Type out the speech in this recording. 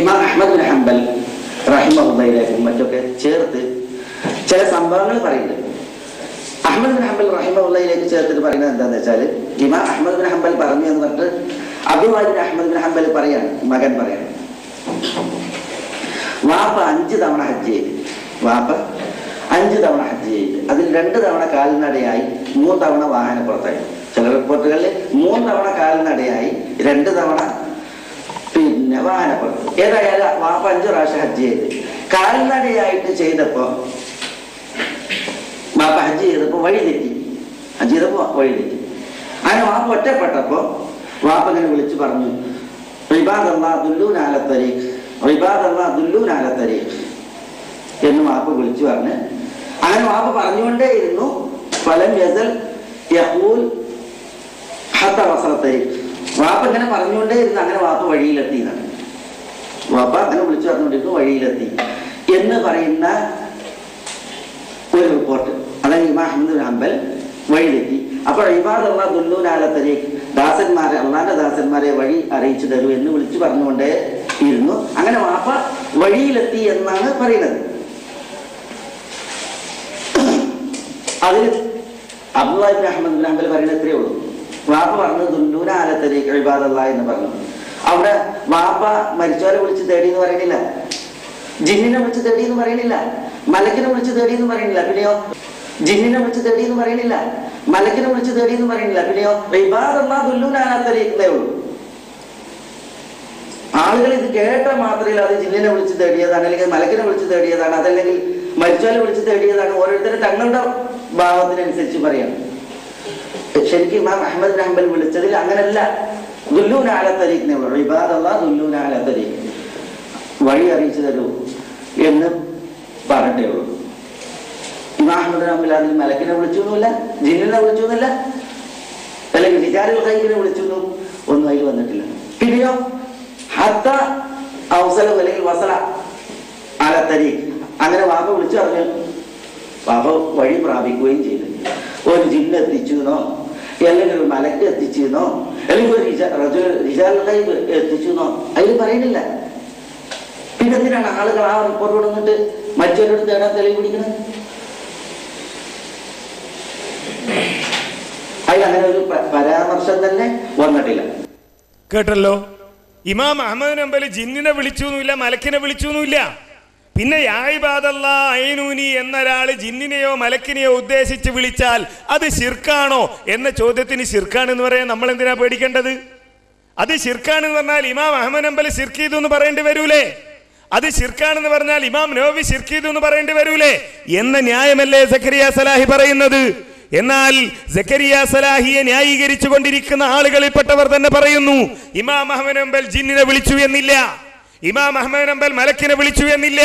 ഇമാം Ahmed bin Hanbal റഹിമഹുല്ലയിലേക്കും മറ്റൊക്കെ ചേർത്ത് ചില സംഭവങ്ങൾ പറയുന്നുണ്ട്. അഹമ്മദ് ബിൻ ഹംബൽ റഹിമഹുല്ലയിലേക്ക് ചേർത്തിട്ട് പറയുന്നത് എന്താണെന്ന് വെച്ചാൽ ഇമാം അഹമ്മദ് ബിൻ ഹംബൽ പറഞ്ഞു എന്ന് പറഞ്ഞിട്ട് അബ്ദുൽ അഹമ്മദ് ബിൻ ഹംബൽ പറയാണ് മകൻ പറയാണ്. വാപ്പ അഞ്ച് തവണ ഹജ്ജ് ചെയ്ത്. വാപ്പ അഞ്ച് തവണ ഹജ്ജ് ചെയ്ത്. അതിൽ രണ്ട് തവണ കാൽനടയായി മൂന്ന് തവണ വാഹനപ്പുറത്തായി. ചില റിപ്പോർട്ടുകളിൽ മൂന്ന് തവണ കാൽനടയായി രണ്ട് തവണ വാഹനപ്പുറത്ത് ഏതായാലും വാപ്പ അഞ്ചു പ്രാവശ്യം ഹജ്ജ് ചെയ്ത്. കാൽനടയായിട്ട് ചെയ്തപ്പോ വാപ്പ ഹജ്ജ് ചെയ്തപ്പോ വഴി തെറ്റി. ഹജ്ജ് ചെയ്തപ്പോ വഴി തെറ്റി. അങ്ങനെ വാപ്പ ഒറ്റപ്പെട്ടപ്പോ വാപ്പ ഇങ്ങനെ വിളിച്ചു പറഞ്ഞു എന്ന് വാപ്പ വിളിച്ചു പറഞ്ഞ് അങ്ങനെ വാപ്പ പറഞ്ഞുകൊണ്ടേയിരുന്നു ഫലം യസൽ വാപ്പ ഇങ്ങനെ പറഞ്ഞുകൊണ്ടേയിരുന്നു അങ്ങനെ വാപ്പ വഴിയിലെത്തി എന്നാണ് വാപ്പ വിളിച്ചു പറഞ്ഞുകൊണ്ടിരുന്നു വഴിയിലെത്തി എന്ന് പറയുന്ന ഒരു റിപ്പോർട്ട് അതായത് ഇമാഹമ്മദ് ഹംബൽ വഴിയിലെത്തി അപ്പോൾ ഇബാദ് അള്ളാഹ് ദുല്ലൂനാല തരീഖ് ദാസന്മാരെ അള്ളാന്റെ ദാസന്മാരെ വഴി അറിയിച്ചു തരൂ എന്ന് വിളിച്ചു പറഞ്ഞുകൊണ്ടേ ഇരുന്നു. അങ്ങനെ വാപ്പ വഴിയിലെത്തി എന്നാണ് പറയുന്നത്. അതിൽ അബ്ദുല്ലാഹിബിൻ അഹമ്മദ് ബിൻ ഹംബൽ പറയുന്നത് ഇത്രയേ ഉള്ളൂ. വാപ്പ പറഞ്ഞു ദുല്ലൂനാല തരീഖ് ഇബാദ് അള്ളാഹ് എന്ന് പറഞ്ഞു. അവിടെ വാപ്പ മരിച്ചവരെ വിളിച്ച് തേടി എന്ന് പറയുന്നില്ല. ജിന്നിനെ വിളിച്ച് തേടി എന്ന് പറയുന്നില്ല. മലക്കിനെ വിളിച്ച് തേടി എന്ന് പറയുന്നില്ല. പിന്നെയോ ജിന്നിനെ വിളിച്ച് തേടി എന്ന് പറയുന്നില്ല. മലക്കിനെ വിളിച്ച് തേടി എന്ന് പറയുന്നില്ല പിന്നെയോ ദുല്ലൂനാത്തേ ഉള്ളൂ. ആളുകൾ ഇത് കേട്ട മാത്രമേ അത് ജിന്നിനെ വിളിച്ച് തേടിയതാണ് അല്ലെങ്കിൽ മലക്കിനെ വിളിച്ച് തേടിയതാണ് അതല്ലെങ്കിൽ മരിച്ചാലെ വിളിച്ച് തേടിയതാണ്. ഓരോരുത്തരും തങ്ങളുടെ ഭാവത്തിനനുസരിച്ച് പറയണം ശരിക്കും ഇമാം അഹമ്മദ് അഹമ്മൽ വിളിച്ചതിൽ അങ്ങനല്ല. ദുല്ലൂനാല തരീഖിനെ ഉള്ളൂ ഇബാദല്ല ദുല്ലൂനാല തരീഖ്. വഴി അറിയിച്ചു തരൂ എന്ന് പറഞ്ഞേ ഉള്ളൂ. ഇമാഹമ്മദ് ഹംബൽ അതിൽ മലക്കിനെ വിളിച്ചൊന്നുമില്ല ജിന്നിനെ വിളിച്ചൊന്നുമില്ല അല്ലെങ്കിൽ വിചാരികൾ കൈബിനെ വിളിച്ചു ഒന്നും അതിൽ വന്നിട്ടില്ല. പിന്നെയോ ഹത്ത അവസല അല്ലെങ്കിൽ വസല തരീഖ്. അങ്ങനെ വാപ്പ വിളിച്ചു പറഞ്ഞു. വാപ്പ വഴി പ്രാപിക്കുകയും ചെയ്തു. ഒരു ജിന്നെത്തിച്ചു എത്തിച്ചുന്നോ അല്ലെങ്കിൽ ഒരു മലക്ക് എത്തിച്ചിരുന്നോ? അല്ലെങ്കിൽ ഒരു റിജാൽ ഗൈബ് എത്തിച്ചെന്നോ അതിൽ പറയുന്നില്ല. പിന്നെ എന്തിനാണ് ആളുകൾ ആ റിപ്പോർട്ട് കൊടുത്തിട്ട് മറ്റൊരിടത്ത് തേടാൻ തെളിവ് പിടിക്കുന്നത്? ഒരു തന്നെ കേട്ടല്ലോ? ഇമാം അഹമ്മദ് നമ്പൽ ജിന്നിനെ വിളിച്ചൊന്നുമില്ല മലക്കിനെ വിളിച്ചൊന്നുമില്ല. പിന്നെ യായിബാദല്ല അയനൂനി എന്നൊരാൾ ജിന്നിനെയോ മലക്കിനെയോ ഉദ്ദേശിച്ച് വിളിച്ചാൽ അത് ശിർക്കാണോ എന്ന ചോദ്യത്തിന് ശിർക്കാണെന്ന് പറയാൻ നമ്മൾ എന്തിനാ പേടിക്കേണ്ടത്? അത് ശിർക്കാണെന്ന് പറഞ്ഞാൽ ഇമാം അഹമ്മദ് നമ്പൽ ശിർക്ക് ചെയ്തു എന്ന് പറയേണ്ടി വരൂലേ? അത് ശിർക്കാണെന്ന് പറഞ്ഞാൽ ഇമാം നോവി ശിർക്ക് ചെയ്തു എന്ന് പറയേണ്ടി വരൂലേ? എന്ന ന്യായമല്ലേ സക്കരിയ സലാഹി പറയുന്നത്? എന്നാൽ സക്കരിയ സലാഹിയെ ന്യായീകരിച്ചു കൊണ്ടിരിക്കുന്ന ആളുകളിൽപ്പെട്ടവർ തന്നെ പറയുന്നു ഇമാം അഹമ്മദ് അമ്പൽ ജിന്നിനെ വിളിച്ചു എന്നില്ല. ഇമാം അഹമ്മദ് അമ്പൽ മലക്കിനെ വിളിച്ചു എന്നില്ല.